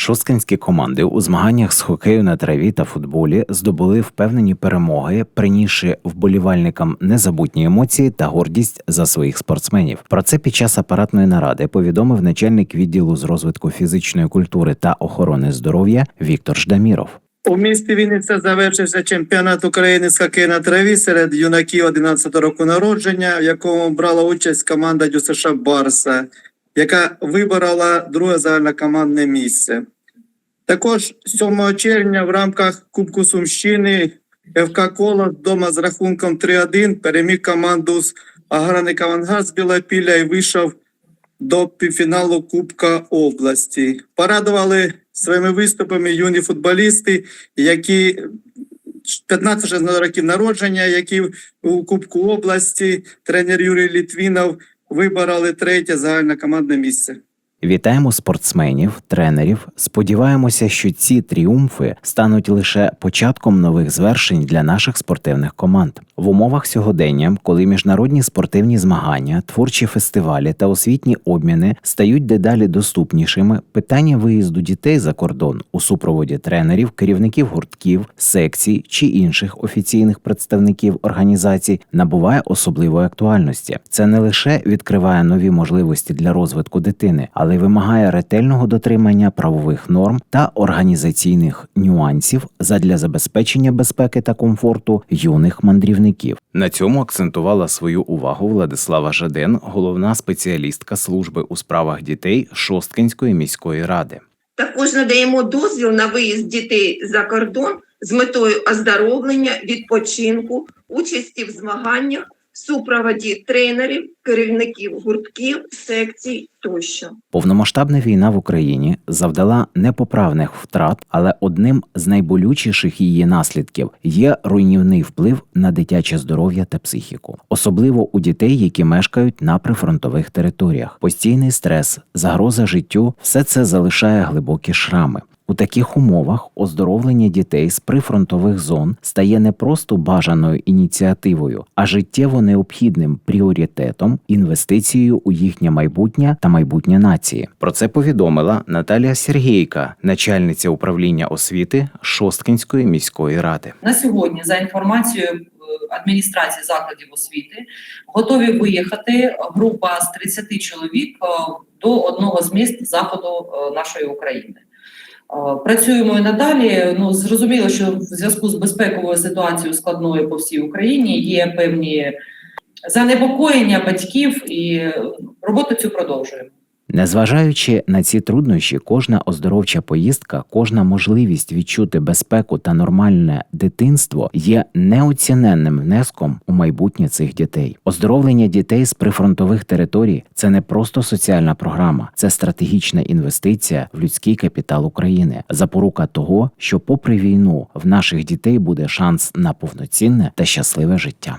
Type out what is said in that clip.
Шосткинські команди у змаганнях з хокею на траві та футболі здобули впевнені перемоги, принісши вболівальникам незабутні емоції та гордість за своїх спортсменів. Про це під час апаратної наради повідомив начальник відділу з розвитку фізичної культури та охорони здоров'я Віктор Ждаміров. У місті Вінниця завершився чемпіонат України з хокею на траві серед юнаків 11 року народження, в якому брала участь команда ДЮСШ Барса, яка виборола друге загальнокомандне місце. Також 7 червня в рамках Кубку Сумщини ФК Колос вдома з рахунком 3-1 переміг команду з агроник Авангард з Білопілля і вийшов до півфіналу Кубка області. Порадували своїми виступами юні футболісти, які 15-16 років народження, які у Кубку області тренер Юрій Літвінов вибороли третє загальнокомандне місце. Вітаємо спортсменів, тренерів. Сподіваємося, що ці тріумфи стануть лише початком нових звершень для наших спортивних команд в умовах сьогодення, коли міжнародні спортивні змагання, творчі фестивалі та освітні обміни стають дедалі доступнішими. Питання виїзду дітей за кордон у супроводі тренерів, керівників гуртків, секцій чи інших офіційних представників організацій набуває особливої актуальності. Це не лише відкриває нові можливості для розвитку дитини, але й вимагає ретельного дотримання правових норм та організаційних нюансів задля забезпечення безпеки та комфорту юних мандрівників. На цьому акцентувала свою увагу Владислава Жаден, головна спеціалістка служби у справах дітей Шосткинської міської ради. Також надаємо дозвіл на виїзд дітей за кордон з метою оздоровлення, відпочинку, участі в змаганнях, супроводі тренерів, керівників гуртків, секцій тощо. Повномасштабна війна в Україні завдала непоправних втрат, але одним з найболючіших її наслідків є руйнівний вплив на дитяче здоров'я та психіку, особливо у дітей, які мешкають на прифронтових територіях. Постійний стрес, загроза життю все це залишає глибокі шрами. У таких умовах оздоровлення дітей з прифронтових зон стає не просто бажаною ініціативою, а життєво необхідним пріоритетом, інвестицією у їхнє майбутнє та майбутнє нації. Про це повідомила Наталія Сергійка, начальниця управління освіти Шосткинської міської ради. На сьогодні, за інформацією е, адміністрації закладів освіти, готові виїхати група з 30 чоловік е, до одного з міст заходу е, нашої України. Е, Працюємо і надалі. Ну зрозуміло, що в зв'язку з безпековою ситуацією складною по всій Україні є певні занепокоєння батьків, і роботу цю продовжуємо. Незважаючи на ці труднощі, кожна оздоровча поїздка, кожна можливість відчути безпеку та нормальне дитинство є неоціненним внеском у майбутнє цих дітей. Оздоровлення дітей з прифронтових територій це не просто соціальна програма, це стратегічна інвестиція в людський капітал України, запорука того, що, попри війну, в наших дітей буде шанс на повноцінне та щасливе життя.